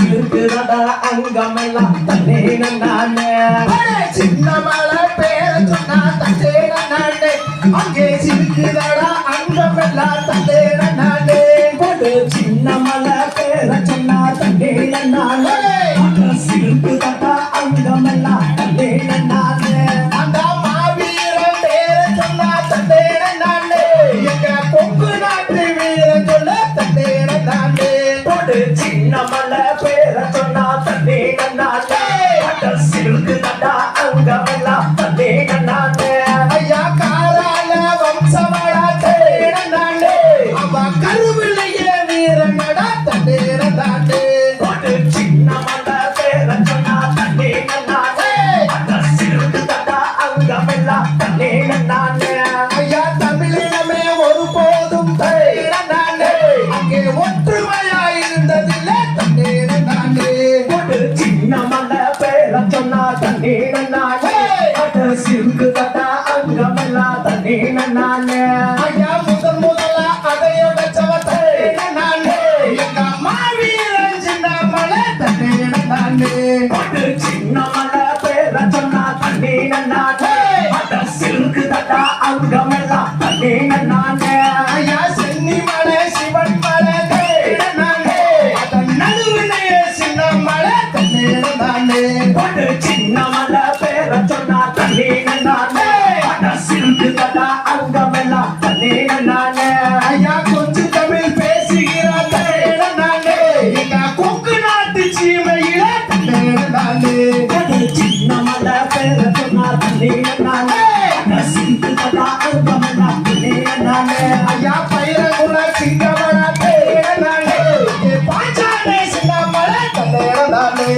சிலுக்குதடா அங்கமெல்லாம் தன்னே நானே சின்ன மலை பேர சொன்னா தந்தேன நானே அங்கே அங்கமெல்லாம் நானே சின்ன மலை பேர சொன்னா தன்னே நானே சிலுக்குதடா ஐயா முதல் முதலா அதையோட சவத்தை நானே. எங்க மாவீரன் சின்ன மலை தந்தேன நானே. ஒரு சின்ன மலை பேர சொன்னா தண்ணே நானே அட சிறுக்கு தட்டா அங்கமெல்லாம்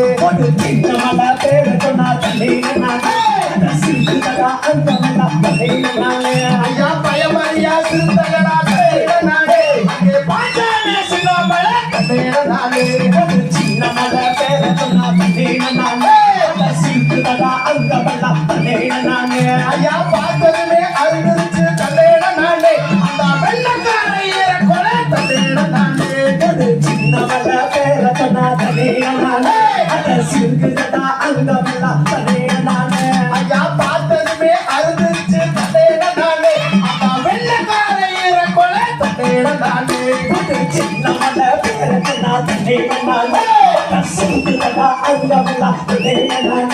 நானே ஒரு சின்ன மலை பேர சொன்னா தண்ணே நானே அட சிறுக்கு தட்டா அங்கமெல்லாம் தண்ணே நானே ஐயா பயமறியா சிறுத்தகடா தந்தேன நானே. அங்கே பாஞ்சாலே சின்ன சின்ன மலை பேர சொன்னா தண்ணே நானே அட சிறுக்கு தட்டா அங்கமெல்லாம் தண்ணே நானே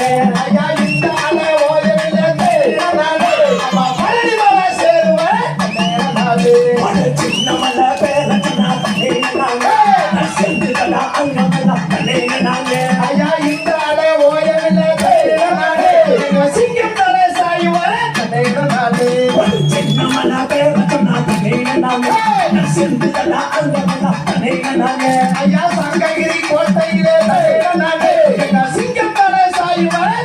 ஐயா சங்ககிரி கோட்டையிலே நானே சிங்கம் தலை சாய் வரை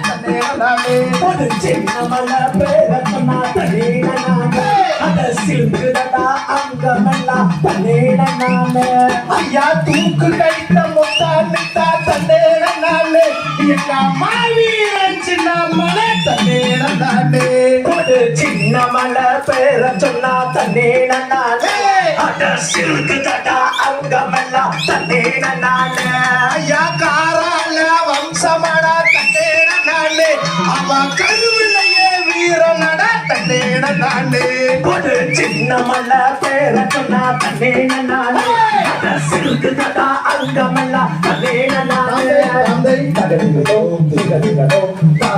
நானே ஒரு சின்ன மலை பேர சொன்னா தண்ணே நானே அட சிறுக்கு அங்கமெல்லாம் தண்ணே நானே ஐயா தூக்கு கைத்த முத்தா மித்தா நானே எங்க மாவீரன் சின்ன மலை நானே ஒரு சின்ன பேர சொன்னா நானே அட சிறுக்கு தட்டா அங்கமெல்லாம் தண்ணே நானே. ஐயா காரால வம்சமடா தந்தேன நானே. அவ கருவிலையே வீரனட தந்தேன நானே. ஒரு சின்ன மலை பேர சொன்னா நானே. சிறுக்கு அங்கமெல்லாம் நானே. தந்தை.